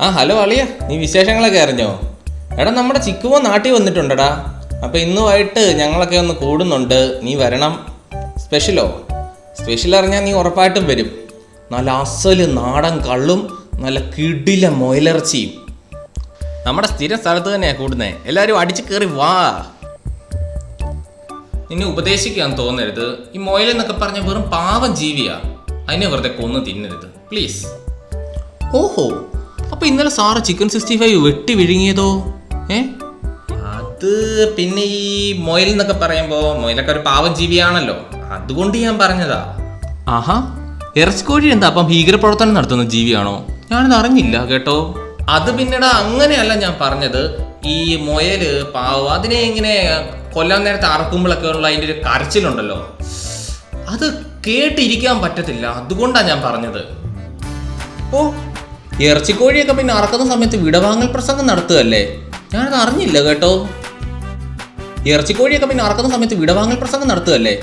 ആ ഹലോ അളിയ. നീ വിശേഷങ്ങളൊക്കെ അറിഞ്ഞോ? എടാ നമ്മുടെ ചിക്കുവോ നാട്ടിൽ വന്നിട്ടുണ്ടടാ. അപ്പൊ ഇന്ന് വൈകിട്ട് ഞങ്ങളൊക്കെ ഒന്ന് കൂടുന്നുണ്ട്. നീ വരണം. സ്പെഷ്യലോ സ്പെഷ്യൽ അറിഞ്ഞാൽ നീ ഉറപ്പായിട്ടും വരും. നല്ല അസൽ നാടൻ കള്ളും നല്ല കിടില മൊയലർച്ചയും. നമ്മുടെ സ്ഥിര സ്ഥലത്ത് തന്നെയാണ് കൂടുന്നത് എല്ലാവരും അടിച്ചു കയറി വാ. നിന്നെ ഉപദേശിക്കാൻ തോന്നരുത്. ഈ മൊയൽ എന്നൊക്കെ പറഞ്ഞ വെറും പാവം ജീവിയാ. അതിനെ വെറുതെ കൊന്നു തിന്നരുത്. പ്ലീസ് ഓഹോ. അപ്പൊ ഇന്നലെ സാറ് ചിക്കൻ സിക്സ്റ്റി ഫൈവ് വെട്ടി വിഴുങ്ങിയതോ? ഏ? അത് പിന്നെ ഈ മൊയൽ എന്നൊക്കെ പറയുമ്പോ മൊയിലൊക്കെ ഒരു പാവം ജീവിയാണല്ലോ അതുകൊണ്ട് ഞാൻ പറഞ്ഞതാ. ആഹാ. ഇറച്ചിക്കോഴി എന്താ? അപ്പം ഭീകരപ്രവർത്തനം നടത്തുന്ന ജീവിയാണോ? ഞാനത് അറിഞ്ഞില്ല കേട്ടോ. അത് പിന്നീട് അങ്ങനെയല്ല ഞാൻ പറഞ്ഞത്. ഈ മൊയൽ പാവം അതിനെ ഇങ്ങനെ കൊല്ലാൻ നേരത്തെ അറക്കുമ്പോഴൊക്കെ ഉള്ള അതിന്റെ ഒരു കരച്ചിലുണ്ടല്ലോ. അത് കേട്ടിരിക്കാൻ പറ്റത്തില്ല. അതുകൊണ്ടാണ് ഞാൻ പറഞ്ഞത്. ഓ ഇറച്ചിക്കോഴിയൊക്കെ പിന്നെ അറക്കുന്ന സമയത്ത് വിടവാങ്ങൽ പ്രസംഗം നടത്തുകയല്ലേ? ഞാനത് അറിഞ്ഞില്ല കേട്ടോ. ഇറച്ചിക്കോഴിയൊക്കെ പിന്നെ അറക്കുന്ന സമയത്ത് വിടവാങ്ങൽ പ്രസംഗം നടത്തുകയല്ലേ?